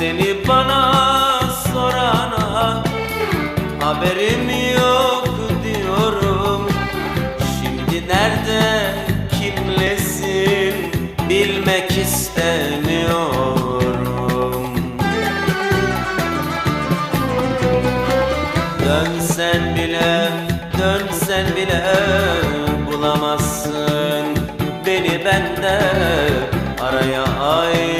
Seni bana sorana Haberim yok diyorum. Şimdi nerede kimlesin Bilmek istemiyorum. Dönsen bile, dönsen bile bulamazsın. Beni bende Araya ayrılık